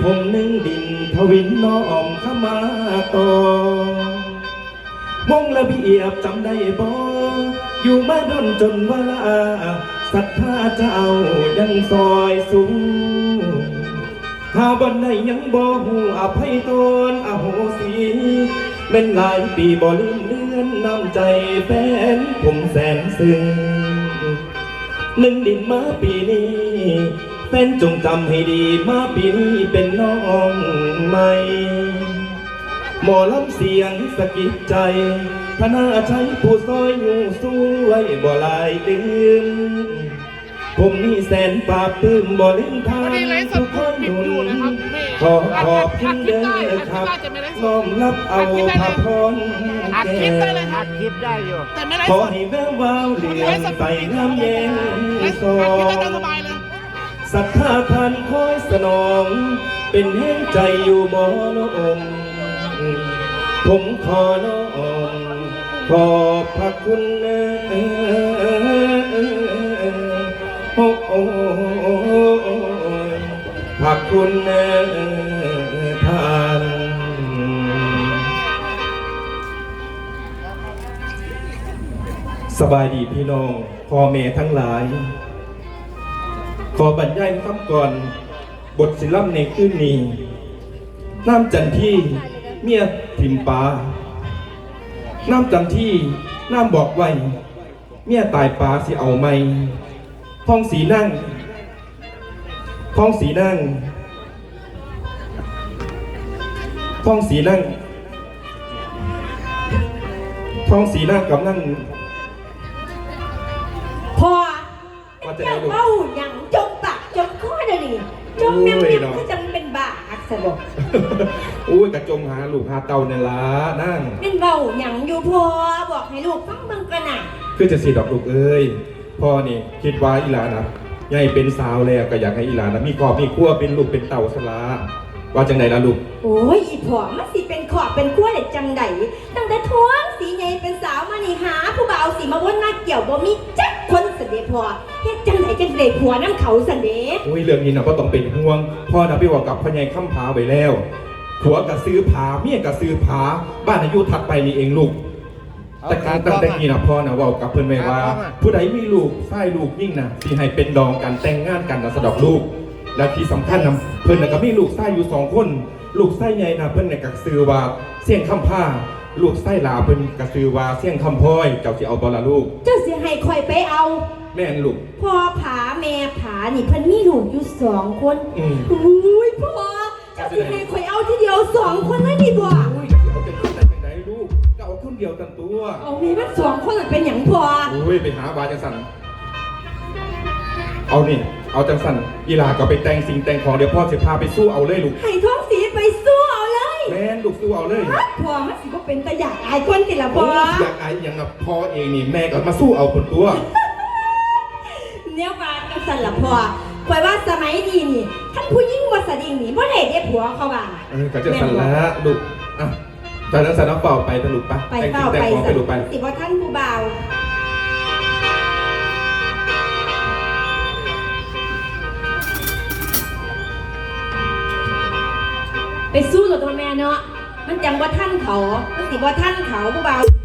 ผมหนึ่งดินทวินน้อมข้ามาต่อวงระเบียบจำได้บ่อยู่มาดนจนวลาศรัทธาเจ้ายังซอยสูงหาบันไดยังบ่หูอภัยตนอโหสีเป็นหลายปีบ่ลืมเลือนน้ำใจแฟนผมแสนซึ้งหนึ่งดินมาปีนี้ แฟนจงจำให้ดีมาปีนี้เป็นน้องใหม่หมอลำเสียงสะกิดใจพนาใช้ผู้ซอยอยู่สวยบ่หลายลืมผมนี่แสนปราบปลื้มบ่ลืมทาวันงนี้ไลฟ์สทุดกคนปิดหนุอยู่นนะครับแม่ขอขอบคุณเด้อครับอัดคลิปได้น้อมรับเอาพระพรอัดคลิปได้เลยครัอับดคลิปได้อยู่แต่ไม่ไลขอฟ์สดให้แวววาวเหลืองใสน้ำเย็นไลฟ์สสอดอัดคลิปได้ง ศรัทธาท่านคอยสนอง เป็นแห่งใจอยู่บ่น้องผมขอน้องขอบพระคุณโอ้โอ้พระคุณท่านสบายดีพี่น้องพ่อแม่ทั้งหลาย ขอบรรยายคำก่อนบทศิลป์ในคืนนี้น้ำจันที่เมียทิมปาน้ำจันที่น้ำบอกไว้เมียตายปลาสิเอาไหมท้องสีนั่งท้องสีนั่งท้องสีนั่งท้องสีนั่งกับนั่งพอว่าจะได้เจมแม่โอ้ยเมียเนาะก็จะเป็นบ้าอักษรบอกอุ้ยกระจมหาลูกหาเต่าเนี่ยละนั่งเป็นเบ้าหยังอยู่พอบอกให้ลูกฟังเบิ่งกันน่ะคือจะสีดอกลูกเอ้ยพ่อนี่คิดว่าอีหลานะยายเป็นสาวแล้วก็อยากให้อีหลานะมีครอบมีครัวเป็นลูกเป็นเต่าสลาว่าจังไหนล่ะลูก โอ้ยอีพ่อมันสิเป็นขอบเป็นขั้วเด็ดจังไดตั้งแต่ท้วงสีใหญ่เป็นสาวมานี่หา ผู้บ่าวสีมาวนมาเกี่ยวบ่มีจักคนเสด็จพอเฮ็ด จังไดจังไดผัวน้ำเขาเสด็จอุ้ยเรื่องนี้นะก็ต้องเป็นห่วงพ่อนะพี่บอกกับพ่อใหญ่ข้ามผาไปแล้วผัวกับซื้อผาเมียกับซื้อผาบ้านอายุถัดไปนี่เองลูกแต่การตั้งแต่กี้นะพ่อนะเว่ากับเพื่อนไว้ว่า ผู้ใดมีลูกไส้ลูกยิ่งนะที่ให้เป็นดองกันแต่งงานกันนะสะดอกลูก และที่สำคัญนะเพื่อนนะก็มีลูกไส้อยู่สองคน ลูกไส้ใหญ่นะเพื่อนเนี่ยก็ซื้อว่าเสี่ยงคำผ้า ลูกไส้ลาเพื่อนก็ซื้อว่าเสี่ยงคำพ้อย เจ้าที่เอาบอละลูก เจ้าสิให้คอยไปเอา แม่นลูก พ่อผาแม่ผานี่เพิ่นมีลูกอยู่สองคนอืม อุ้ยพ่อเจ้าสิให้คอยเอาทีเดียวสองคนเลยนี่บ่อุ้ยเอาจะคิดได้ยังไงลูกก็เอาคนเดียวกันตัว เอาแม่มันสองคนมันเป็นหยังพ่ออุ้ยไปหาบาจังสัน เอานี่ เอาจังสันอีหลาก็ไปแต่งสิ่งแต่งของเดี๋ยวพ่อจะพาไปสู้เอาเลยลูก ให้ท้องสีไปสู้เอาเลย แม่นลูกสู้เอาเลยฮัดพ่อมันสิบ่เป็นตะอยากอายคนติละพ่โอ้ออยากไอ้อย่างนะพ่อเองนี่แม่ก็มาสู้เอาคนตัวเนี่ยว่าจังซั่นล่ะพ่อคอยว่าสมัยนี้นี่ท่านผู้หญิงบ่สะดิ่งนี่บ่ได้เด้ผัวเขาว่าเออก็จะสันละลูกอะจากนั้นสันน้ำเปล่าไปตะลุกปะไปแต่งเฝ้าสิ่งแต่งไปของไปลูกไปสิบ่ท่านผู้บ่าว ไปสู้กับตัวแม่เนาะ มันจังว่าท่านเขามันสิว่าท่านเขาผู้บ่าวถ้า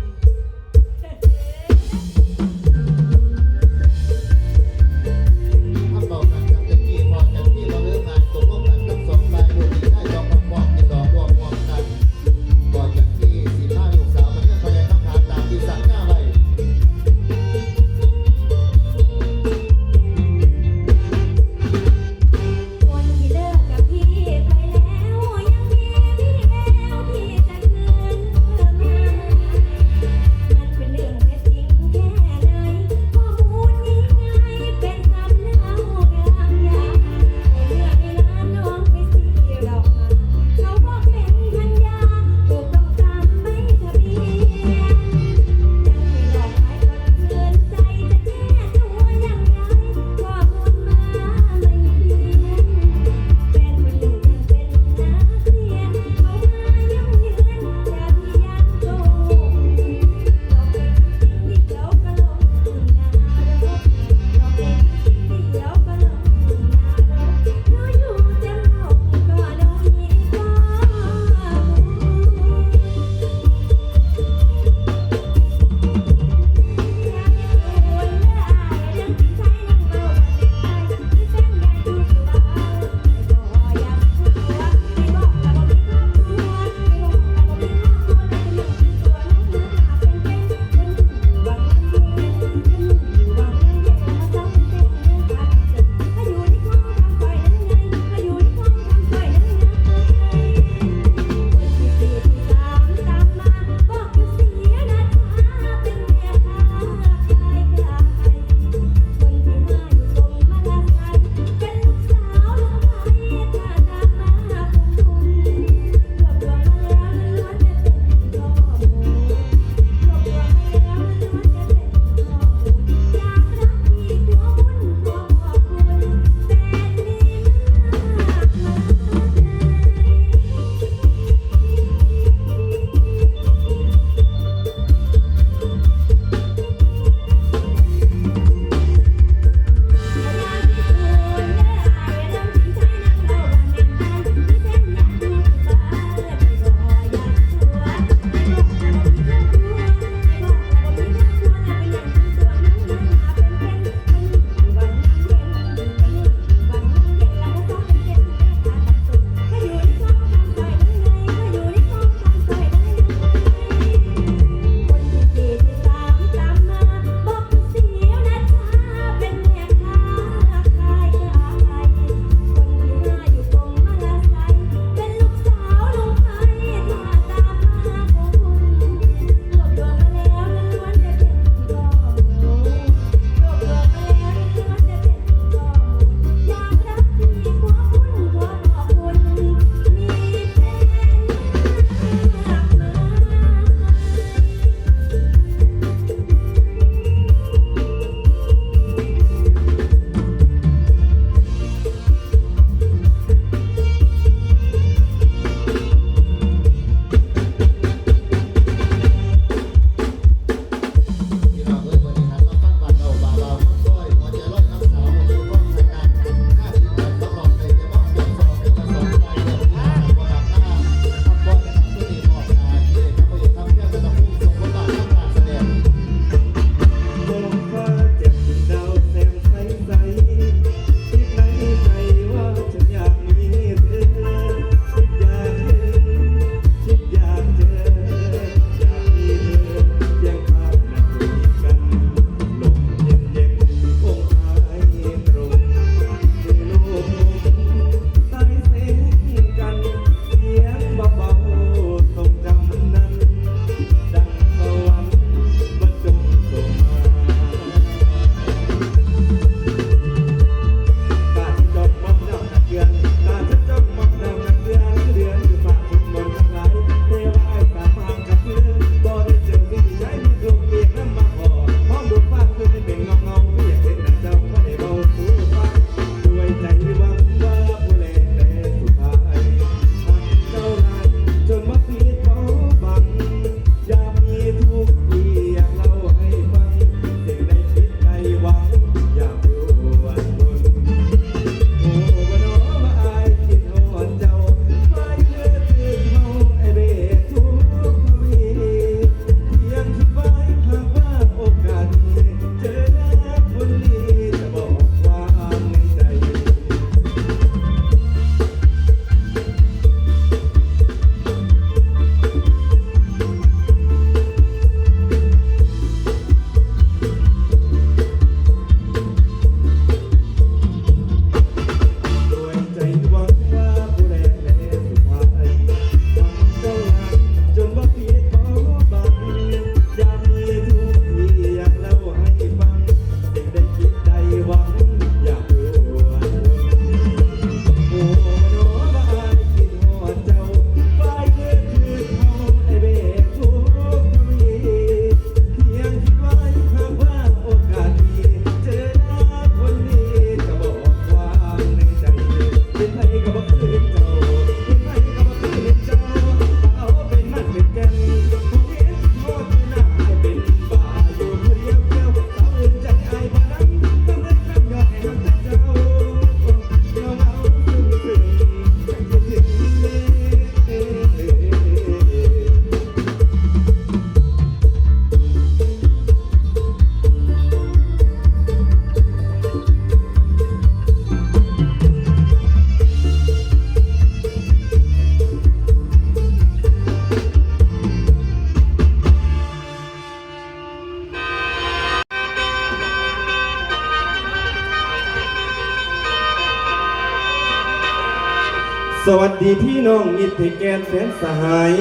น้องมิตรที่แกนแสนสหาย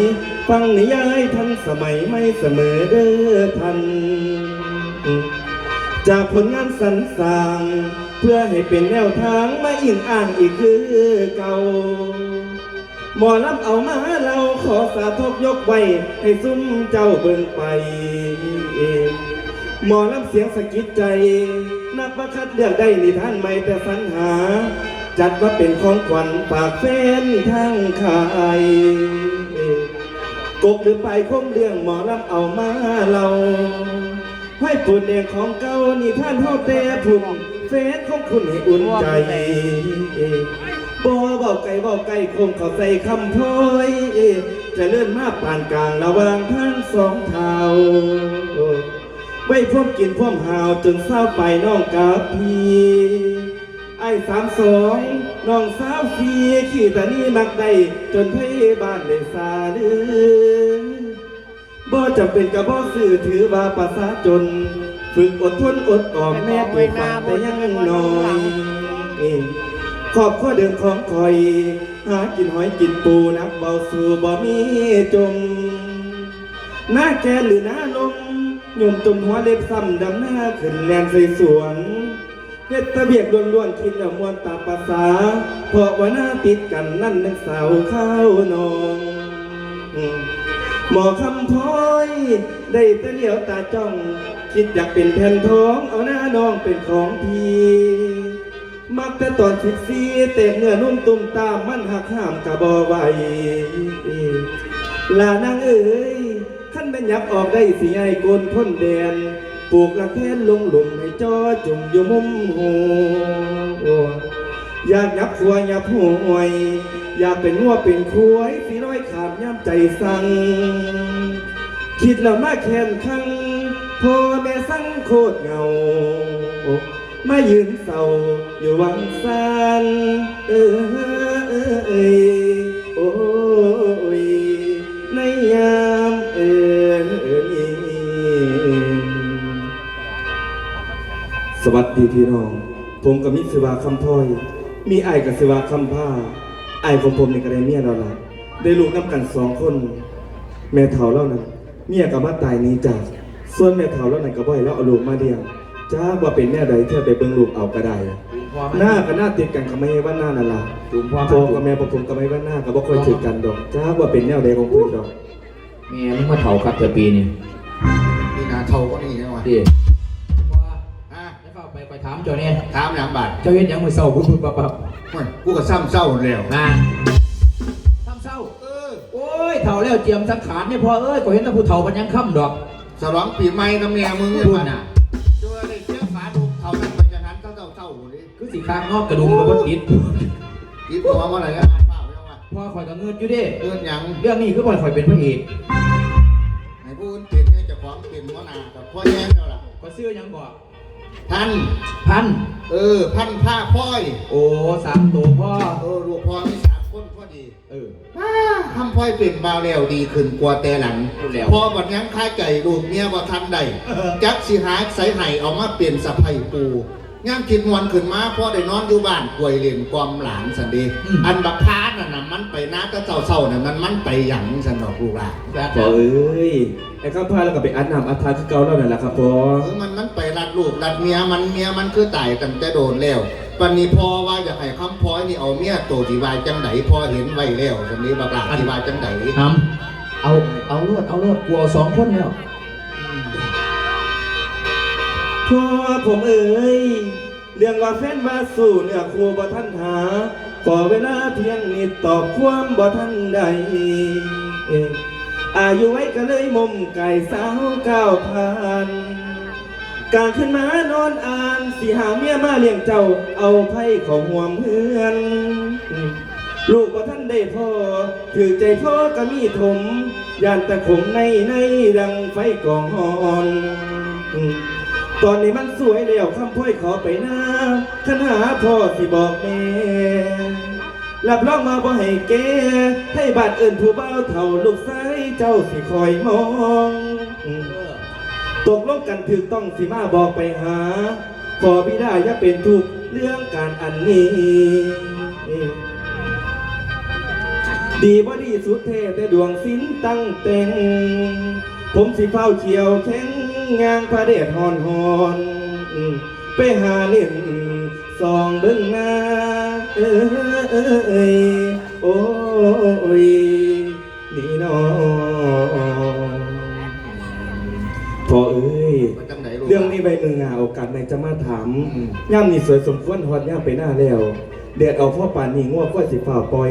ฟังนิยายทันสมัยไม่เสมอเด้อทัน จากผลงานสรรสร้าง เพื่อให้เป็นแนวทางมาอิงอ่างอีกคือเก่าหมอลำเอามาเราขอสาธกยกไว้ ให้ซุ้มเจ้าเบิ่งไปหมอลำเสียงสะกิดใจ นักประคัดเลือกได้นิทานใหม่แต่สรรหา จัดว่าเป็นของขวัญฝากแฟนทางขายกบหรือไปคมเรื่องหมอลำเอามาเราให้ปุ่นเองของเก่านี่ท่านเฮาแต่พุ่นเฟซของคุณให้อุ่นใจบ่บอกไก่บอกไก่คงเข้าใส่คำพ้อยจะเลื่อนมาปานกลางระหว่างทั้งสองเท้าไว้พร้อมกินพร้อมหาวจนเศร้าไปน้องกับพี่ ไอ้สามสองน้องสาวฟีขี่ตานี่มักได้จนให้บ้านได้ซาเดือบ่จำเป็นกับบ่สื่อถือว่าภาษาจน ฝึกอดทนอดออมแม่ปลูกฝังแต่ยังน้อยขอบข้อเดิมของคอย หากินหอยกินปูนักเบาสู่บ่มีจมหน้าแกหรือหน้าลมโยมจมหัวเล็บซ้ำดำหน้าขึ้นแลนใส่สวน เฮ็ดตะเบียกล้วนๆคิดแล้วมวนตามภาษาเพราะว่าหน้าติดกันนั่นนักสาวข้าวนองหมอคำพ้อย ได้แต่เลี้ยวตาจ้อง คิดอยากเป็นแผ่นทองเอาหน้าน้องเป็นของพีมักแต่ตอนสิบสี่เต็มเนื้อนุ่มตุ้มตามมันหักห้ามกะบอไหวลานางเอ๋ยขั้นเป็นยับออกได้สิไอ้โกนพ้นแดน ปลูกละแค่นลงหลุมให้จอจุ่มอยู่มุมหัวอยากยับขัวยับหวย อยากเป็นงัวเป็นควายสีร้อยขามย่ำใจสั่งคิดแล้วมาแค้นคังพ่อแม่สั่งโคตรเงา มายืนเศร้าอยู่วังซานเออเออเออ้ ดีพี่น้อง ผมกับมิตรสวาคำพ้อย มีไอ้ายกับสวาคำผ้าไอ้ายของผมในกระไดเมียเราละได้ลูกน้ำกันสองคน แม่เฒ่าเล่านั้นเมียกับมาตายหนี้จาก ส่วนแม่เฒ่าเล่านั้นก็บ่อยแล้วเอาลูกมาเดียวจ้าว่าเป็นแม่ใดเที่ยวไปเบิ่งลูกเอาก็ได้หน้ากับหน้าติดกันกับไม่ว่าหน้านั่นล่ะจุ่มพ่อพ่อกับแม่ประผมกับไม่ว่าหน้ากับบ่ค่อยถือกันดอก จ้าว่าเป็นแนวใดของเพิ่นดอกแม่มึงมาเถาครับแต่ปีนี่นี่นาเท่าก็นี่ใช่ไหมดิว่า ถามเจ้าเนี่ยถามอย่างบัตรเจ้าเฮ็ดหยังมือเศร้าปุ๊บปุ๊บปั๊บปั๊บเฮ้ยกูก็ซ้ำเศร้าแล้ว มาทำเศร้า เออโอ้ยเฒ่าแล้วเจียมสังขารเนี่ยพอเอ้ยก็เห็นแต่ผู้เฒ่ามันยังค่ำดอกสลองปีใหม่กับเมียมึงเนี่ยพูดมันน่ะ เจอได้เสียฝาดูเท่านั้นมันจะนั้นเท่าเท่าเท่าเลยคือสีข้างงอกกระดุมกับบ่ติดคิดตัวว่าอะไรก็อ่านเปล่าไม่ต้องว่าพ่อข่อยก็เงินอยู่เด้เอื้อนหยัง เรื่องนี้คือบ่ข่อยเป็นพระเอกให้ผู้อื่นเปลี่ยนให้เจ้าของเปลี่ยนหัวหน้ากับพ่อแย่งแล้วล่ะ ก็ซื้อหยังบอก พัน พัน เออ พันผ้าพ้อย โอ้สามตัวพ่อ เออลูกพ่อมีสามคนพอดี เอออ้าทำพ้อยเปลี่ยนบาวแล้วดีขึ้นกว่าแต่หลังพูดแล้วพอบัดยังค่าไก่ลูกเมียว่าทันใดจักสิหาใส่ไห้เอามาเปลี่ยนสะไพปู ย่างกินมวนขึ้นมาพ่อได้นอนอยู่บ้านกวยเรียนความหลานสันเดีอันบักพร้าน่ะนะมันไปนะแต่เศร้าๆน่ะมันมันไปหยังสันดอกลูกหลานแบบพ่อเอ้ยไอ้ข้าพาแล้วก็ไปอัดน้ำอัดทาคือเก่าแล้วนั่นแหละครับพ่อเออมันมันไปรัดลูกรัดเมียมันเมียมันคือตายตั้งแต่โดนแล้ววันนี้พ่อว่าอยากให้คำพ้อยนี่เอาเมียโตที่วายจังไหนพ่อเห็นไว้แล้วสันนี้บักหลานที่วายจังไหนทำเอาเอารวดเอารวดกูเอาสองคนแล้ว พ่อผมเอ้ยเรื่องว่าแฟนมาสู่เนื้อครูบ่ทันหาขอเวลาเพียงนิดตอบความบ่ทันใดเอ้ยอายุไว้ก็เลยมุมไก่สาวเก้าพันการขึ้นมานอนอ่านสิหาเมียมาเลี้ยงเจ้าเอาไพ่ของห่วมเฮือนลูกว่าท่านได้พ่อถือใจพ่อก็มีถมยานตะขมในในดังไฟกองหอน ตอนนี้มันสวยแล้วคำพ่อยขอไปหน้าขันหาพ่อสิบอกแม่รับรองมาบ่ให้แกให้บาดเอินผู้เบ้าเท่าลูกไส้เจ้าสิคอยมอง ตกลงกันถึกต้องสิมาบอกไปหา ขอบิดาอย่าเป็นทุกเรื่องการอันนี้ ดีบ่ดีสุดเทแต่ดวงสิ้นตั้งแต่งผมสิเฝ้าเขียวแข็ง งางพระเดชหอนหอนไปหาเล่นสองเบิ่งหน้าเอ้ยโอ้ยนี่น้องพอเอ้ยมาจังไหนลูกเรื่องนี้ใบมืองาโอกาสในจะมาถามอืมย่ำนี่สวยสมควรฮอดย่ำไปหน้าแล้ว เดือดเอาพ่อป่านนี่ง่วงก็สิฝ่าปล่อย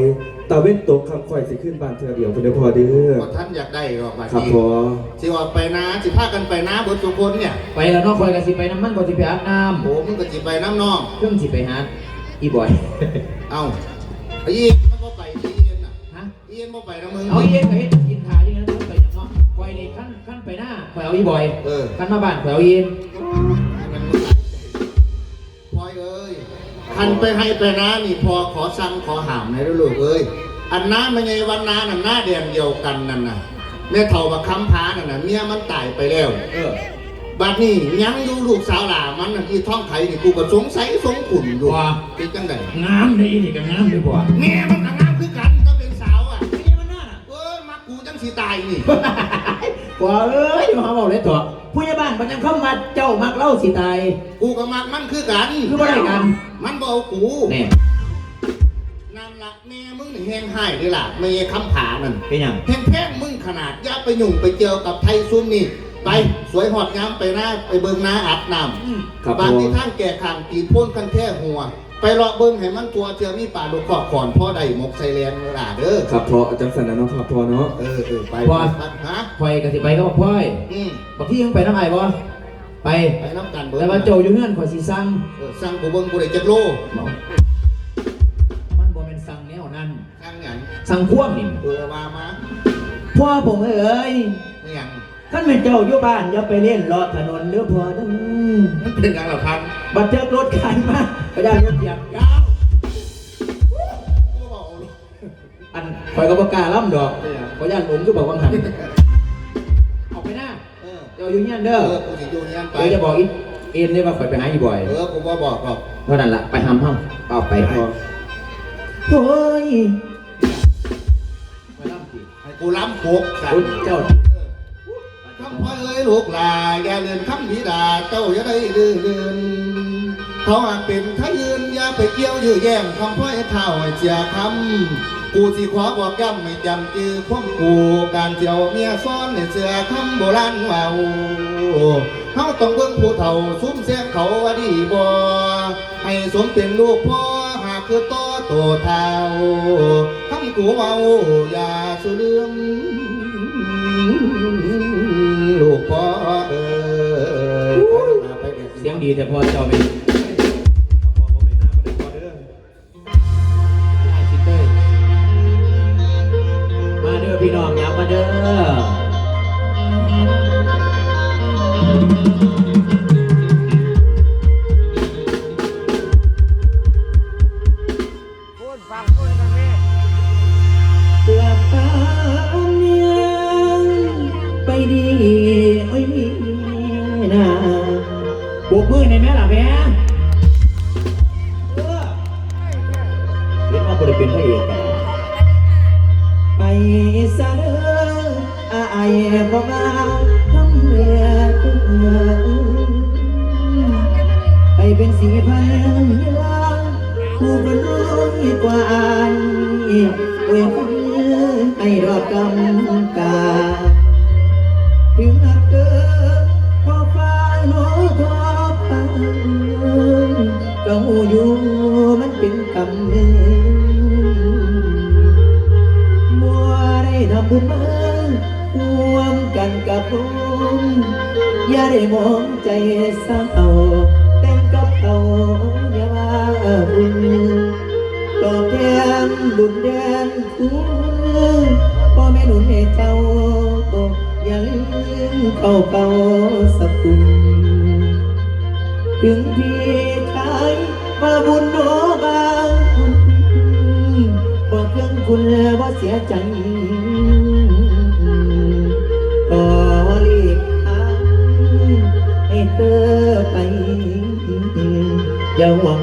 ตาเว้นตกคำคอยสิขึ้นบานเธอเดียวเพื่อพอเด้อว่าท่านอยากได้หรอกบัดครับนี้พอสิว่าไปนะสิพากันไปนะเบนทุกคนเนี่ยไปแล้วเน้องคอยกันสิไปน้ำมันบ่สิไปอาบน้โอ้มึงก็สิไปน้ำนองำเครื่องสิไปหาอีบอยเอ้าไอ้ยีนมันบ่ไปอีเย็นน่ะฮะอีเย็นบ่ไปนะมึงเอาอีเองก็เฮ็ดกินทาอย่างนั้นต้องไปอย่างเนาะคอยนี่ขั้นขั้นไปหน้าคอยเอาอีบอยเออขั้นมาบ้านคอยเอาอีเองมัน คันไปให้ไปนะนี่พอขอสั่งขอหามให้ด้วยลูกเอ้ยอันน้ามันไงวันน้าน่ะหน้าแดงเดียวกันนั่นน่ะแม่เฒ่าบักคำพานั่นน่ะเมียมันตายไปแล้วเออบัดนี้ยังอยู่ลูกสาวหลามันน่ะที่ท้องไข่นี่กูก็สงสัยสงขุนอยู่ว่าเป็นจังไดงามดีนี่ก็งามดีกว่าแม่มันก็งามคือกันถ้าเป็นสาวอะไม่ใช่มันน่าน่ะเอ้ยมากูจังสีตายนี่กว่าเอ้ยมาบอกเลยตัว ผู้ใหญ่บ้านมันยังเข้ามาเจ้ามักเล่าสิตาย กูก็มักมันคือกันคือบ่ได้กัน มันบเอากูแน่นั่นละแม่มึงนี่แห้งหายเลยล่ะแม่คำผานั่นเป็นหยังแห้งแพงมึงขนาดอย่าไปยุ่งไปเจอกับไทยซุ่มนี่ไปสวยหอดงามไปหน้าไปเบิ่งหน้าอาบน้อืมครับำพบางอที่ท่านแก่ขางตีนพ่นกันแค่หัว ไปเลาะเบิ่งให้มันตัวเจอมีป่าลูกขอบขอนพ่อใดหมกใส่แลนเวลาเด้อครับพออาจารย์สันนะเนาะครับพอเนาะเออเออไปว่าไปฮะคอยกันสิไปก็บอกพ่อยอืมบอกที่ยังไปน้ำไอ้บ่ไป ไปน้ำกันเบิ่งแต่ว่าโจอยู่เงื่อนขอยสิสั่งเออสร้างกูเบิ่งกูได้จักโลมันบ่เป็นสั่งแนวนั้น สร้างหยังสั่งพ่วงนี่ เออมามาพ่อผมเอ้ยไม่หยัง ท่านเป็นเจ้าอยู่บ้านอย่าไปเล่นเลาะถนนเด้อพ่อเด้อมันเป็นหยังล่ะพันบัดเทิกรถขันมาไปได้รถเหยียบยาวกูบอกเอาลูกอันคอยก็บ่กล้าล่ำดอกไม่หยังขอย่านหลงคือบอกว่าหันออกไปหน้าเออเจ้าอยู่เงี้ยเอเด้ออกูสิอยู่เนี่ยไปเดี๋ยวจะบอกอีเอ็นเลยว่าข่อยไปหาอีบ่อย เออกูบ่บอกหรอกเท่านั้นล่ะไปหำห้องเอาไปพอโอ้ยไปล่ำสิให้กูล้ำโคกสัตโอ้ยว์เจ้าคำ พ่อเอ้ยลูกหลาอย่าเลือนคำพิดาเจ้าอย่าได้ลือเลือนเขาอาจเป็นทะยืนอย่าไปเกี่ยวยื้อแย่งคำพ่อให้เท่าให้เสียคำกูสิขอบอกย้ำไม่จำจือความกูการเที่ยวเมียซ้อนในเสือคำโบราณเว่าเฮาต้องเบิ่งผู้เฒ่าซุ้มเสียงเขาว่าดีบ่ให้สมเป็นลูกพ่อหากคือต่อโตเท่าคำกูเมาอย่าสุเลื่อม พ่อเออเสียงดีแต่พ่อเจ้าไม่พ นะปลุกมือในแม่ล่ะแม่ พ่อแม่หนุนให้เจ้าอย่าลืมเข้าเป่าสักกุลถึงพี่ชายมาบุญโนบางบอกเรื่องคุณว่าเสียใจขอลีกทางให้เธอไปอย่าห่วง